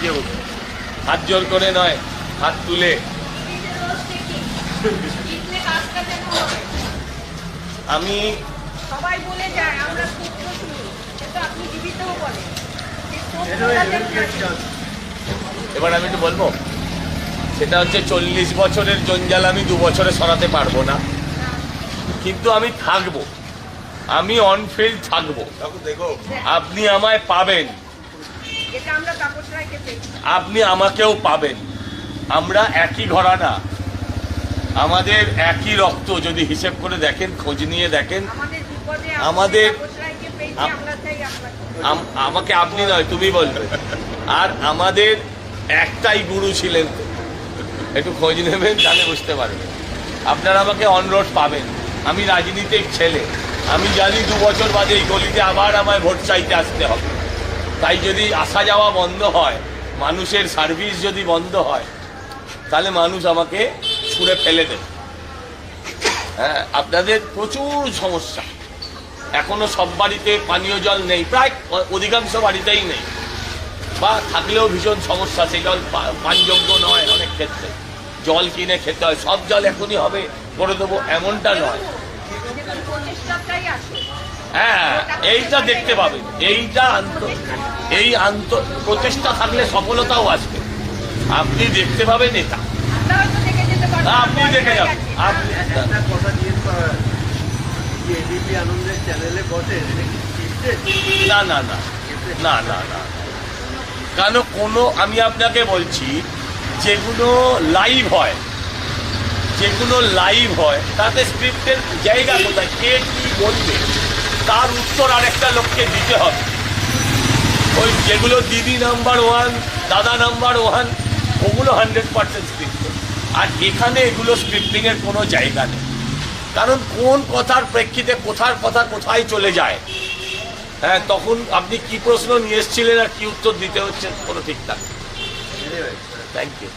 কেউ হাত জোর করে নয় হাত তুলে। আমি সবাই বলে যায় আমরা আপনি জীবিতও বলেন। এবার আমি একটু বলব সেটা হচ্ছে চল্লিশ বছরের জঞ্জাল আমি দু বছরে সরাতে পারব না। কিন্তু আমি থাকব। আমি অনফিল্ড থাকব। আপনি আমায় পাবেন। আপনি আমাকেও পাবেন। আমরা একই ঘরানা আমাদের একই রক্ত যদি হিসেব করে দেখেন খোঁজ নিয়ে দেখেন। আমাদের আমাকে আপনি নয় তুমি বলবে। আর আমাদের একটাই গুরু ছিলেন। একটু খোঁজ নেবেন তাহলে বুঝতে পারবেন। আপনারা আমাকে অনরোড পাবেন। আমি রাজনীতির ছেলে। আমি জানি দু বছর বাদে এই গলিতে আবার আমায় ভোট চাইতে আসতে হবে। তাই যদি আসা যাওয়া বন্ধ হয়, মানুষের সার্ভিস যদি বন্ধ হয়, তাহলে মানুষ আমাকে ছুঁড়ে ফেলে দেবে। হ্যাঁ আপনাদের প্রচুর সমস্যা। এখনও সব বাড়িতে পানীয় জল নেই, প্রায় অধিকাংশ বাড়িতেই নেই। বা থাকলেও ভীষণ সমস্যা, সেই জল পানযোগ্য নয় অনেক ক্ষেত্রে। জল কিনে খেতে হয়, সব জল এখনই হবে, করে দেবো, এমনটা নয়। আসে হ্যাঁ এইটা দেখতে পাবেন এইটা আন্ত এই আন্ত প্রচেষ্টা থাকলে সফলতাও আসবে। আপনি দেখতে পাবেন এটা। আপনি দেখে যাবেন আপনি? না না না। না না না। কেন কোনো আমি আপনাকে বলছি, যেগুলো লাইভ হয়, যেগুলো লাইভ হয়, তাতে স্ক্রিপ্টের জায়গা কোথায়? কে কি বলবে? তার উত্তর আরেকটা লোককে দিতে হবে। ওই যেগুলো Didi number one, Dada number one, ওগুলো হান্ড্রেড পার্সেন্ট স্ক্রিপ্টেড আর এখানে এগুলো স্ক্রিপ্টিংয়ের কোনো জায়গা নেই। কারণ কোন কথার প্রেক্ষিতে কোথার কথা কোথায় চলে যায়? হ্যাঁ তখন আপনি কি প্রশ্ন নিয়ে এসেছিলেন আর কি উত্তর দিতে হচ্ছে, কোনো ঠিক থাকে থ্যাংক ইউ